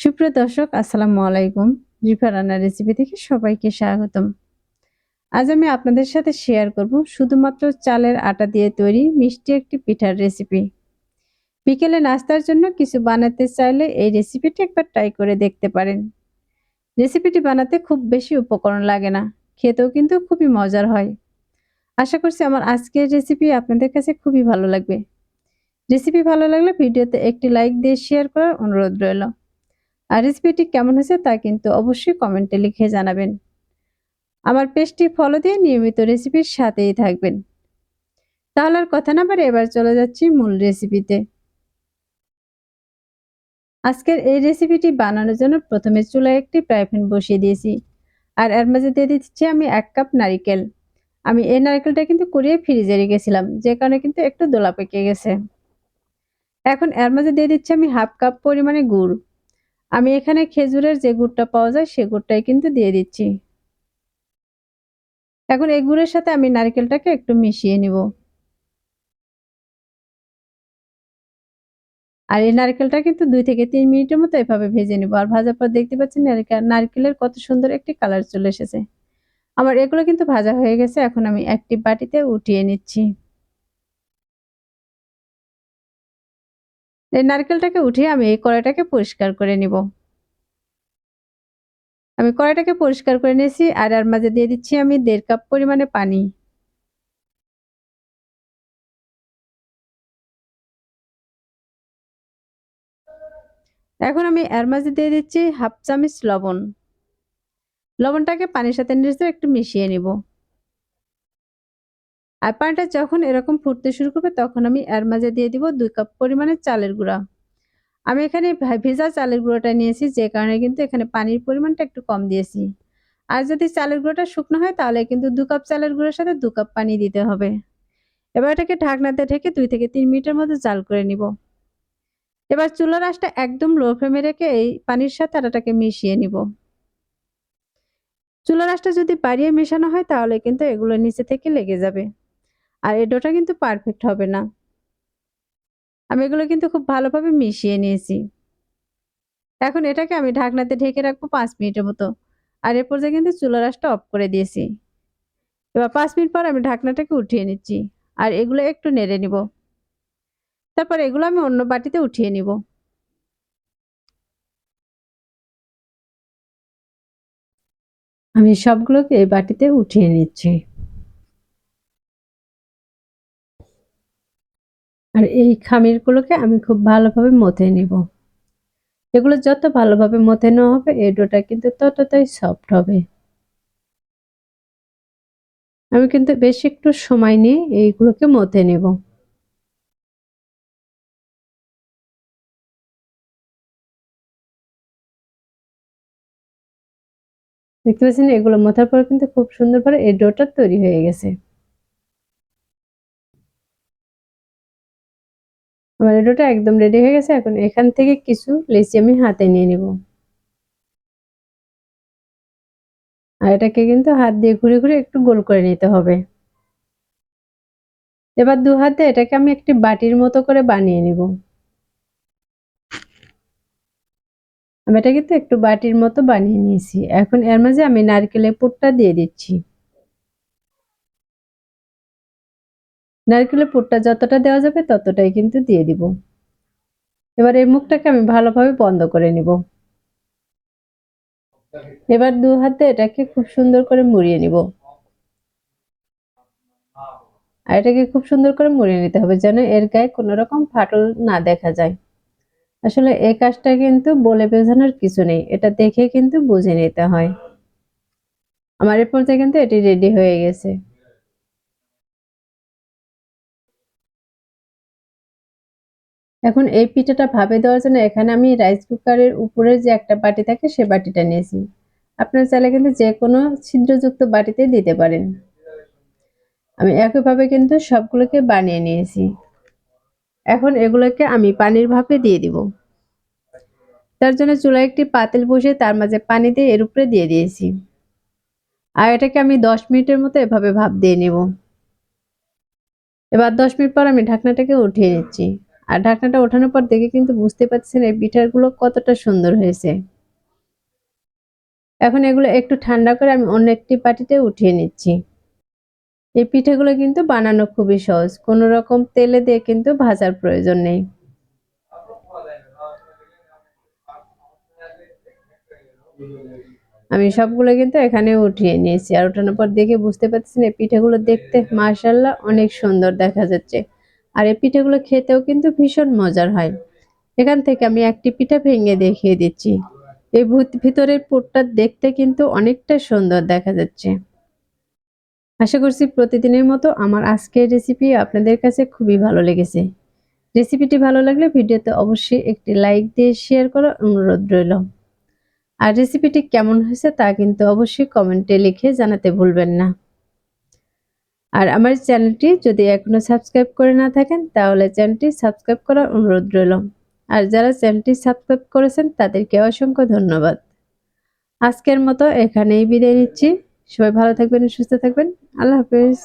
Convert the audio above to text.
সুপ্রিয় দর্শক, আসসালামু আলাইকুম। রিফা রান্নার রেসিপি থেকে সবাইকে স্বাগতম। আজ আমি আপনাদের সাথে শেয়ার করব শুধুমাত্র চালের আটা দিয়ে তৈরি মিষ্টি একটি পিঠার রেসিপি বিকেলে নাস্তার জন্য কিছু বানাতে চাইলে এই রেসিপিটি একবার ট্রাই করে দেখতে পারেন। রেসিপিটি বানাতে খুব বেশি উপকরণ লাগে না, খেতেও কিন্তু খুবই মজার হয়। আশা করছি আমার আজকের রেসিপি আপনাদের কাছে খুবই ভালো লাগবে। রেসিপি ভালো লাগলে ভিডিওতে একটি লাইক দিয়ে শেয়ার করার অনুরোধ রইল। আর রেসিপিটি কেমন হয়েছে তা কিন্তু অবশ্যই কমেন্টে লিখে জানাবেন। আমার পেজটি ফলো দিয়ে নিয়মিত রেসিপির সাথেই থাকবেন। তাহলে আর কথা না পারে এবার চলে যাচ্ছি মূল রেসিপিতে। আজকের এই রেসিপিটি বানানোর জন্য প্রথমে চুলায় একটি ফ্রাই প্যান বসিয়ে দিয়েছি। আর এর মাঝে দিয়ে দিচ্ছি আমি এক কাপ নারিকেল। আমি এই নারকেলটা কিন্তু কুড়িয়ে ফ্রিজে রেখেছিলাম, যে কারণে কিন্তু একটু দোলা পেকে গেছে। এখন এর মাঝে দিয়ে দিচ্ছি আমি হাফ কাপ পরিমাণে গুড়। আমি এখানে খেজুরের যে গুড়টা পাওয়া যায় সে গুড়টাই কিন্তু দিয়ে দিচ্ছি। এখন এই গুড়ের সাথে আমি নারকেলটাকে একটু মিশিয়ে নিব। আর এই নারকেলটা কিন্তু দুই থেকে তিন মিনিটের মতো এভাবে ভেজে নিব। আর ভাজার পর দেখতে পাচ্ছেন নারকেলের কত সুন্দর একটি কালার চলে এসেছে। আমার এগুলো কিন্তু ভাজা হয়ে গেছে, এখন আমি একটি বাটিতে উঠিয়ে নিচ্ছি। এই নারকেলটাকে উঠিয়ে আমি এই কড়াইটাকে পরিষ্কার করে নিব। আমি কড়াইটাকে পরিষ্কার করে নিয়েছি আর এর মাঝে দিয়ে দিচ্ছি আমি দেড় কাপ পরিমাণে পানি। এখন আমি এর মাঝে দিয়ে দিচ্ছি হাফ চামচ লবণ। লবণটাকে পানির সাথে নিয়ে একটু মিশিয়ে নিব। আর পানিটা যখন এরকম ফুটতে শুরু করবে, তখন আমি এর মাঝে দিয়ে দিব দুই কাপ পরিমাণে চালের গুঁড়া। আমি এখানে ভেজা চালের গুঁড়োটা নিয়েছি, যে কারণে কিন্তু এখানে পানির পরিমাণটা একটু কম দিয়েছি। আর যদি চালের গুঁড়োটা শুকনো হয়, তাহলে কিন্তু দু কাপ চালের গুঁড়োর সাথে দু কাপ পানি দিতে হবে। এবার এটাকে ঢাকনাতে ঢেকে দুই থেকে তিন মিনিটের মধ্যে জাল করে নিব। এবার চুলার আঁচটা একদম লো ফ্লেমে রেখে এই পানির সাথে আটাটাকে মিশিয়ে নিব। চুলার আঁচটা যদি বাড়িয়ে মেশানো হয়, তাহলে কিন্তু এগুলো নিচে থেকে লেগে যাবে। আর এই ডোটা কিন্তু পারফেক্ট হবে না। আমি এগুলো কিন্তু খুব ভালোভাবে মিশিয়ে নিয়েছি। এখন এটাকে আমি ঢাকনাতে ঢেকে রাখব পাঁচ মিনিটের মতো। আর এ পর্যায়ে কিন্তু চুলার আঁচটা অফ করে দিয়েছি। এবার পাঁচ মিনিট পর আমি ঢাকনাটাকে উঠিয়ে নিচ্ছি। আর এগুলো একটু নেড়ে নিব। তারপর এগুলো আমি অন্য বাটিতে উঠিয়ে নিব। আমি সবগুলোকে এই বাটিতে উঠিয়ে নিচ্ছি। আর এই খামিরগুলোকে আমি খুব ভালোভাবে মথে নিব। এগুলো যত ভালোভাবে মথে নেওয়া হবে, এই ডোটা কিন্তু ততটাই সফট হবে। আমি কিন্তু বেশ একটু সময় নিয়ে এইগুলোকে মথে নেব। দেখতে পাচ্ছেন, এগুলো মথার পর কিন্তু খুব সুন্দর করে এই ডোটা তৈরি হয়ে গেছে। আমার এডোটা একদম রেডি হয়ে গেছে, এখন এখান থেকে কিছু লেচি আমি হাতে নিয়ে নিব। আর এটাকে কিন্তু হাত দিয়ে ঘুরে ঘুরে একটু গোল করে নিতে হবে। এবার দু হাতে এটাকে আমি একটি বাটির মতো করে বানিয়ে নিব। আমি এটা কিন্তু একটু বাটির মতো বানিয়ে নিয়েছি। এখন এর মাঝে আমি নারকেলের পুরটা দিয়ে দিচ্ছি। নারকেলের পুরটা যতটা দেওয়া যাবে ততটাই কিন্তু দিয়ে দিব। এবার এই মুখটাকে আমি ভালোভাবে বন্ধ করে নিব। এবার দু হাতে এটাকে খুব সুন্দর করে মুড়িয়ে নিব। আর এটাকে খুব সুন্দর করে মুড়িয়ে নিতে হবে যেন এর গায়ে কোনো রকম ফাটল না দেখা যায়। আসলে এই কাজটা কিন্তু বলে বোঝানোর কিছু নেই, এটা দেখে কিন্তু বুঝে নিতে হয়। আমার এ পর্যায়ে কিন্তু এটি রেডি হয়ে গেছে। এখন এই পিঠাটা ভাবে দেওয়ার জন্য এখানে আমি রাইস কুকারের উপরের যে একটা বাটি থাকে সে বাটিটা নিয়েছি। আপনার চাইলে কিন্তু যে কোনো ছিদ্রযুক্ত বাটিতে দিতে পারেন। আমি একইভাবে কিন্তু সবগুলোকে বানিয়ে নিয়েছি। এখন এগুলোকে আমি পানির ভাপে দিয়ে দিব। তার জন্য চুলায় একটি পাতিল বসে তার মাঝে পানি দিয়ে এর উপরে দিয়ে দিয়েছি। আর এটাকে আমি দশ মিনিটের মতো এভাবে ভাপ দিয়ে নেব। এবার দশ মিনিট পর আমি ঢাকনাটাকে উঠিয়ে নিচ্ছি। আর ঢাকনাটা ওঠানোর পর দেখে কিন্তু বুঝতে পারছেন এই পিঠাগুলো কতটা সুন্দর হয়েছে। এখন এগুলো একটু ঠান্ডা করে আমি অন্য একটি পাটিতে উঠিয়ে নিচ্ছি। এই পিঠেগুলো কিন্তু বানানো খুবই সহজ, কোনো রকম তেলে দিয়ে কিন্তু ভাজার প্রয়োজন নেই। আমি সবগুলো কিন্তু এখানে উঠিয়ে নিয়েছি, আর ওঠানোর পর দেখে বুঝতে পারছি না পিঠেগুলো দেখতে মাশাল্লাহ অনেক সুন্দর দেখা যাচ্ছে। আর এই পিঠেগুলো খেতেও কিন্তু ভীষণ মজার হয়। এখান থেকে আমি একটি পিঠা ভেঙে দেখিয়ে দিচ্ছি। এই ভিতরের পুরটা দেখতে কিন্তু অনেকটা সুন্দর দেখা যাচ্ছে। আশা করছি প্রতিদিনের মতো আমার আজকের রেসিপি আপনাদের কাছে খুবই ভালো লেগেছে। রেসিপিটি ভালো লাগলে ভিডিওতে অবশ্যই একটি লাইক দিয়ে শেয়ার করার অনুরোধ রইল। আর রেসিপিটি কেমন হয়েছে তা কিন্তু অবশ্যই কমেন্টে লিখে জানাতে ভুলবেন না। আর আমার চ্যানেলটি যদি এখনও সাবস্ক্রাইব করে না থাকেন, তাহলে চ্যানেলটি সাবস্ক্রাইব করার অনুরোধ রইল। আর যারা চ্যানেলটি সাবস্ক্রাইব করেছেন, তাদেরকে অসংখ্য ধন্যবাদ। আজকের মতো এখানেই বিদায় নিচ্ছি। সবাই ভালো থাকবেন, সুস্থ থাকবেন। আল্লাহ হাফেজ।